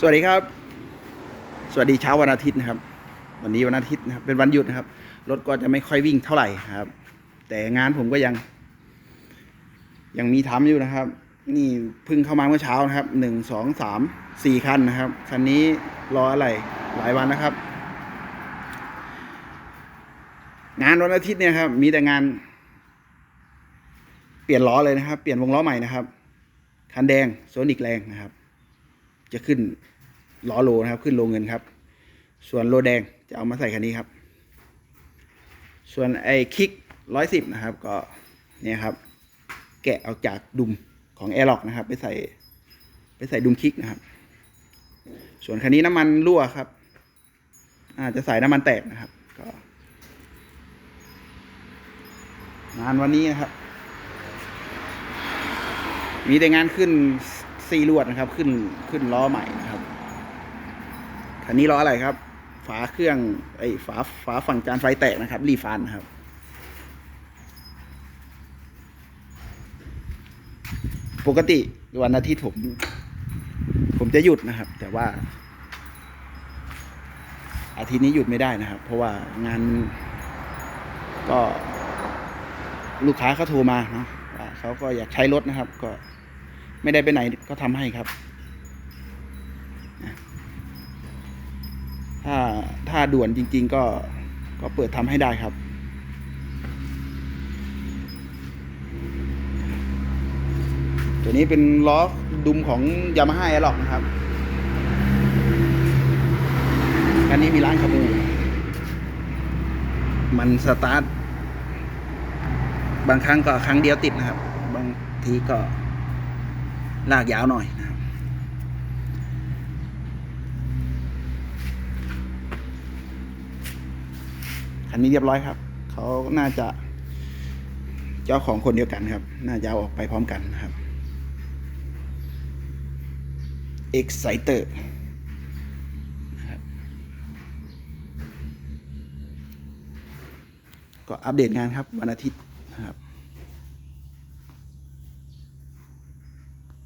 สวัสดีครับ สวัสดีเช้าวันอาทิตย์นะครับ วันนี้วันอาทิตย์นะครับ เป็นวันหยุดนะครับ รถก็จะไม่ค่อยวิ่งเท่าไหร่ครับ แต่งานผมก็ยัง ยังมีทำอยู่นะครับ นี่เพิ่งเข้ามาเมื่อเช้านะครับ หนึ่ง สอง สาม สี่คันนะครับ คันนี้รออะไรหลายวันนะครับ งานวันอาทิตย์เนี่ยครับ มีแต่งาน เปลี่ยนล้อเลยนะครับ เปลี่ยนวงล้อใหม่นะครับ คันแดงโซนิกแรงนะครับ จะขึ้นล้อโลนะครับ ขึ้นโลเงินครับ ส่วนโลแดงจะเอามาใส่คันนี้ครับ ส่วนไอ้คิกร้อยสิบนะครับ ก็เนี่ยครับ แกะออกจากดุมของแอร์ล็อกนะครับ ไปใส่ไปใส่ดุมคิกนะครับ ส่วนคันนี้น้ำมันรั่วครับ อาจจะใส่น้ำมันแตกนะครับ ก็งานวันนี้นะครับ มีแต่งานขึ้น ซีลวดนะครับ ขึ้นขึ้นล้อใหม่นะครับคันนี้ล้ออะไรครับ ฝาเครื่องไอ้ฝาฝาฝั่งจานไฟแตกนะครับ รีฟันครับ ปกติวันอาทิตย์ผม ผมจะหยุดนะครับ แต่ว่า อาทิตย์นี้หยุดไม่ได้นะครับ เพราะว่างานก็ลูกค้าเขาโทรมาเนาะเขาก็อยากใช้รถนะครับ ก็ ไม่ได้ไปไหนก็ทำให้ครับ ถ้าถ้าด่วนจริง ๆ ก็ก็เปิดทำให้ได้ครับ ตัวนี้เป็นล้อดุมของยามาฮ่าแอร์ล็อกนะครับอันนี้มีร้านคาบูมันสตาร์ทบางครั้งก็ครั้งเดียวติดนะครับ บางทีก็ ลากยาวหน่อยนะครับคันนี้เรียบร้อยครับ เขาน่าจะเจ้าของคนเดียวกันครับ น่าจะเอาออกไปพร้อมกันนะครับ Exciter ก็อัปเดตงานครับวันอาทิตย์นะครับ